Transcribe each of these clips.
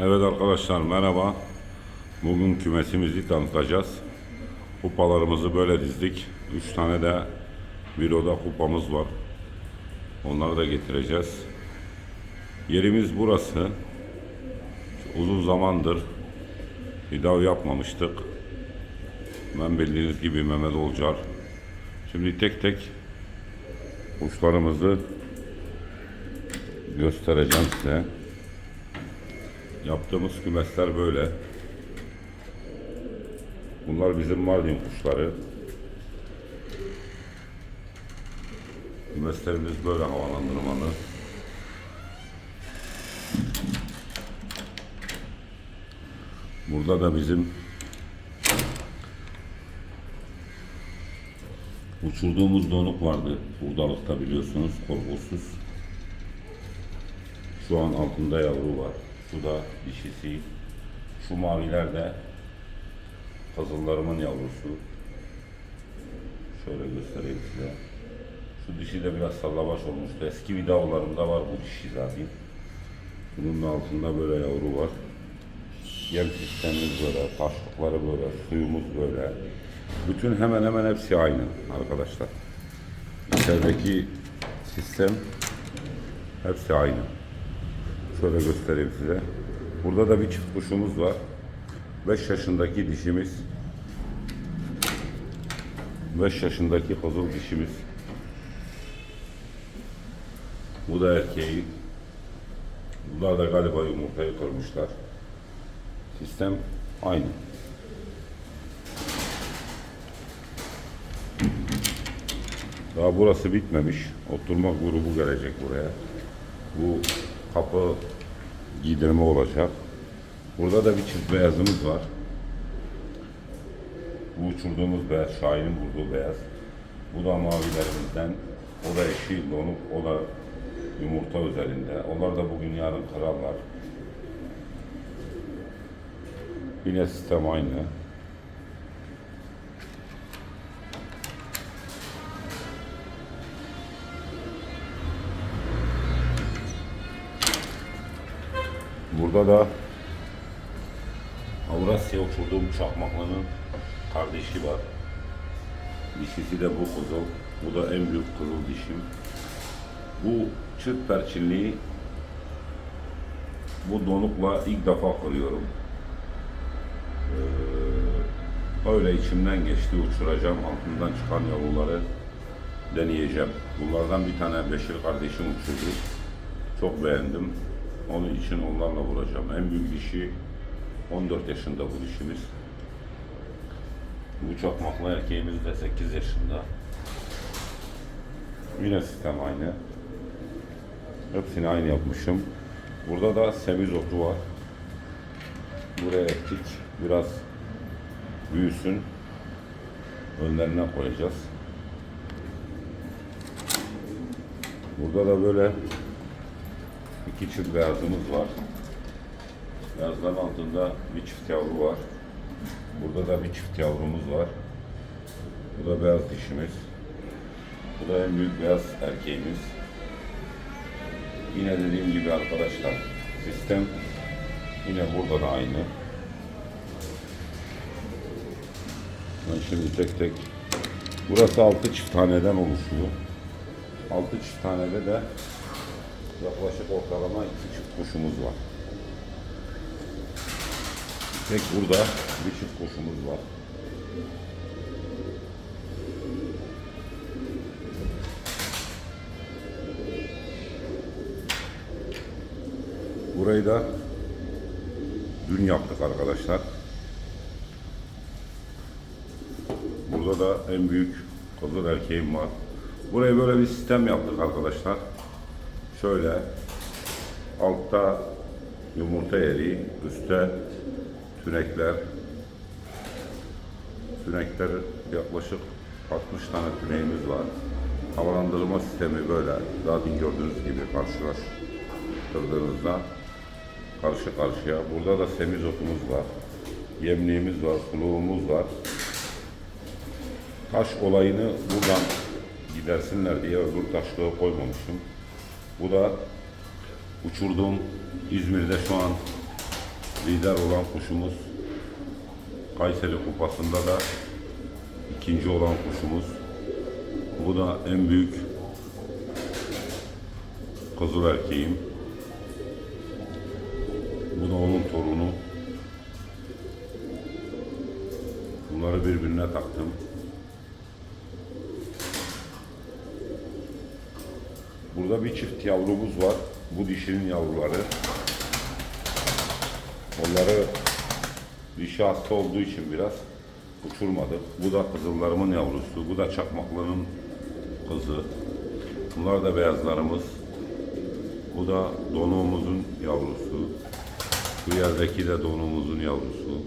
Evet arkadaşlar merhaba. Bugün kümesimizi tanıtacağız. Kupalarımızı böyle dizdik. Üç tane de büroda kupamız var. Onları da getireceğiz. Yerimiz burası. Uzun zamandır pilav yapmamıştık. Ben bildiğiniz gibi Mehmet Olcar. Şimdi tek tek kuşlarımızı göstereceğim size. Yaptığımız kümesler böyle. Bunlar bizim Mardin kuşları. Kümeslerimiz böyle havalandırmalı. Burada da bizim uçurduğumuz donuk vardı. Buradalıkta biliyorsunuz korkusuz. Şu an altında yavru var. Şu da dişisi. Şu maviler de kızıllarımın yavrusu. Şöyle göstereyim size. Şu dişi de biraz sallabaş olmuştu. Eski vidaolarımda var bu dişi zaten. Bunun da altında böyle yavru var. Yem sistemimiz böyle, taşlıkları böyle, suyumuz böyle. Bütün hemen hemen hepsi aynı arkadaşlar. İçerideki sistem hepsi aynı. Şöyle göstereyim size. Burada da bir çift kuşumuz var. 5 yaşındaki dişimiz. 5 yaşındaki kızıl dişimiz. Bu da erkeği. Bunlar da galiba yumurtayı kırmışlar. Sistem aynı. Daha burası bitmemiş. Oturma grubu gelecek buraya. Bu kapı giydirme olacak. Burada da bir çift beyazımız var. Bu uçurduğumuz beyaz, Şahin'in vurduğu beyaz. Bu da mavilerimizden. O da eşi donuk, o da yumurta üzerinde. Onlar da bugün yarın kırarlar. Yine sistem aynı. Burada da Avrasya uçurduğum çakmaklının kardeşi var. Dişisi de bu kızıl. Bu da en büyük kızıl dişim. Bu çıt perçinliği bu donukla ilk defa kırıyorum. Ee, öyle içimden geçti uçuracağım. Altından çıkan yavruları deneyeceğim. Bunlardan bir tane Beşir kardeşim uçurdu. Çok beğendim. Onun için onlarla vuracağım. En büyük dişi 14 yaşında bu dişimiz. Bu çakmaklı erkeğimiz de 8 yaşında. Yine sistem aynı. Hepsini aynı yapmışım. Burada da semizotu var. Buraya ektik. Biraz büyüsün. Önlerine koyacağız. Burada da böyle iki çift beyazımız var. Beyazların altında bir çift yavru var. Burada da bir çift yavrumuz var. Bu da beyaz dişimiz. Bu da en büyük beyaz erkeğimiz. Yine dediğim gibi arkadaşlar sistem yine burada da aynı. Ben şimdi tek tek burası altı çift taneden oluşuyor. Altı çift tanede de yaklaşık ortalama iki çift kuşumuz var. Tek burada bir çift kuşumuz var. Burayı da dün yaptık arkadaşlar. Burada da en büyük kızıl erkeğim var. Buraya böyle bir sistem yaptık arkadaşlar. Şöyle altta yumurta yeri, üstte tünekler. Tünekler yaklaşık 60 tane tüneğimiz var. Havalandırma sistemi böyle. Zaten gördüğünüz gibi karşılaştırdığınızda karşı karşıya. Burada da semizotumuz var. Yemliğimiz var, suluğumuz var. Taş olayını buradan gidersinler diye öbür taşlığı koymamışım. Bu da uçurduğum İzmir'de şu an lider olan kuşumuz. Kayseri Kupası'nda da ikinci olan kuşumuz. Bu da en büyük kızıl erkeğim. Bu da onun torunu. Bunları birbirine taktım. Burada bir çift yavrumuz var. Bu dişinin yavruları. Onları dişi hasta olduğu için biraz uçurmadık. Bu da kızıllarımın yavrusu. Bu da çakmakların kızı. Bunlar da beyazlarımız. Bu da donuğumuzun yavrusu. Bu yerdeki de donuğumuzun yavrusu.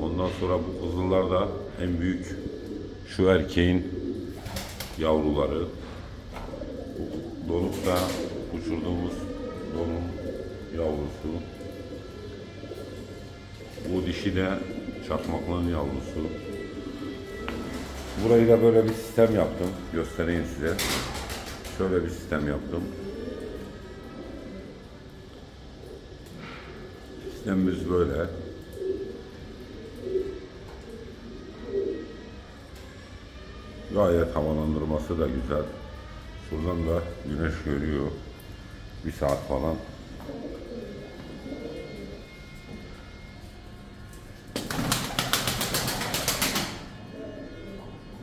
Ondan sonra bu kızıllar da en büyük şu erkeğin yavruları. Da uçurduğumuz donun yavrusu. Bu dişi de çakmaklının yavrusu. Burayı da böyle bir sistem yaptım. Göstereyim size. Şöyle bir sistem yaptım. Sistemimiz böyle. Gayet havalandırması da güzel. Şuradan da güneş görüyor. Bir saat falan.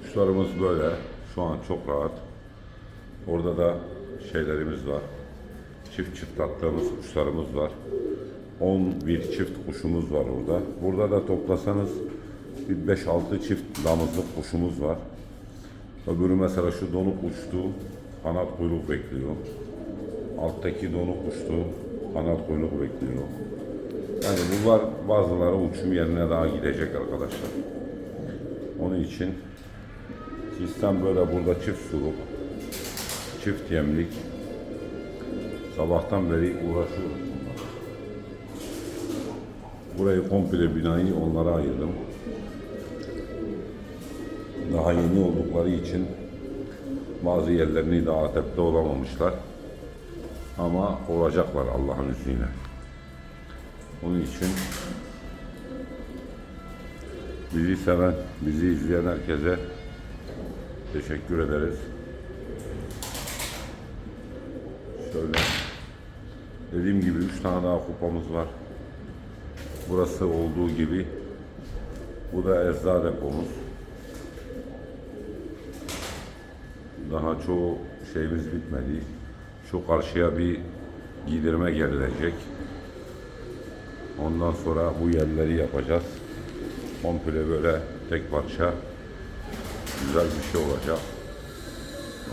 Kuşlarımız böyle. Şu an çok rahat. Orada da şeylerimiz var. Çift çift attığımız kuşlarımız var. 11 çift kuşumuz var orada. Burada da toplasanız bir 5-6 çift damızlık kuşumuz var. Öbürü mesela şu donuk uçtu. Kanat kuyruk bekliyor. Alttaki donuk uçtu. Kanat kuyruk bekliyor. Yani bunlar bazıları uçum yerine daha gidecek arkadaşlar. Onun için sistem böyle burada çift suluk, çift yemlik. Sabahtan beri uğraşıyoruz. Burayı komple binayı onlara ayırdım. Daha yeni oldukları için bazı yerlerini daha tepte olamamışlar. Ama olacaklar Allah'ın izniyle. Onun için bizi seven, bizi izleyen herkese teşekkür ederiz. Şöyle dediğim gibi üç tane daha kupamız var. Burası olduğu gibi bu da ecza depomuz. Daha çoğu şeyimiz bitmedi. Şu karşıya bir giydirme gerilecek. Ondan sonra bu yerleri yapacağız. Komple böyle tek parça güzel bir şey olacak.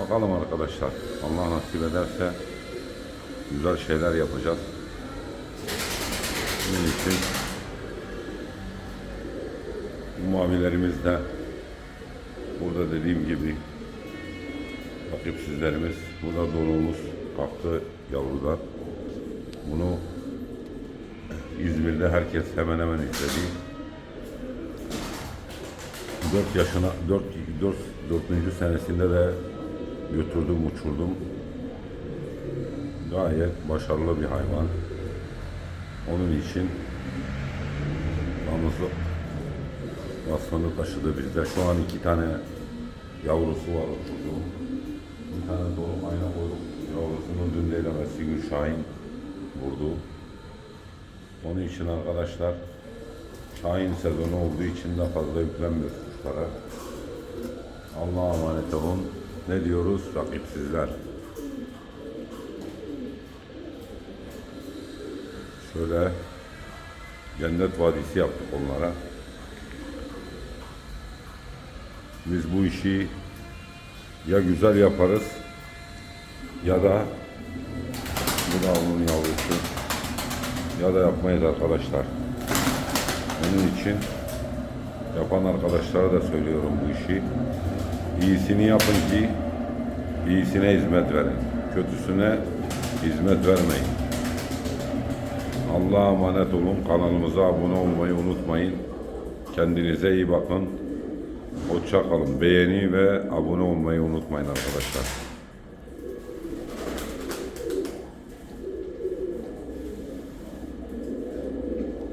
Bakalım arkadaşlar. Allah nasip ederse güzel şeyler yapacağız. Bunun için bu mavilerimiz de burada dediğim gibi rakipsizlerimiz. Bu da donuğumuz kalktı yavrudan. Bunu İzmir'de herkes hemen hemen istedi. 4 yaşına 4 4 4. senesinde de götürdüm uçurdum. Gayet başarılı bir hayvan. Onun için damızlık vasfını taşıdı bizde. Şu an iki tane yavrusu var uçurduğum. Bir tane dolum ayna koyduk. Yavrusunu dün değil evvelsi gün Şahin vurdu. Onun için arkadaşlar Şahin sezonu olduğu için de fazla yüklenmiyoruz kuşlara. Allah'a emanet olun. Ne diyoruz? Rakipsizler. Şöyle cennet vadisi yaptık onlara. Biz bu işi ya güzel yaparız ya da bu da onun yavrusu ya da yapmayız arkadaşlar. Onun için yapan arkadaşlara da söylüyorum bu işi. İyisini yapın ki iyisine hizmet verin. Kötüsüne hizmet vermeyin. Allah'a emanet olun. Kanalımıza abone olmayı unutmayın. Kendinize iyi bakın. Hoşça kalın. Beğeni ve abone olmayı unutmayın arkadaşlar.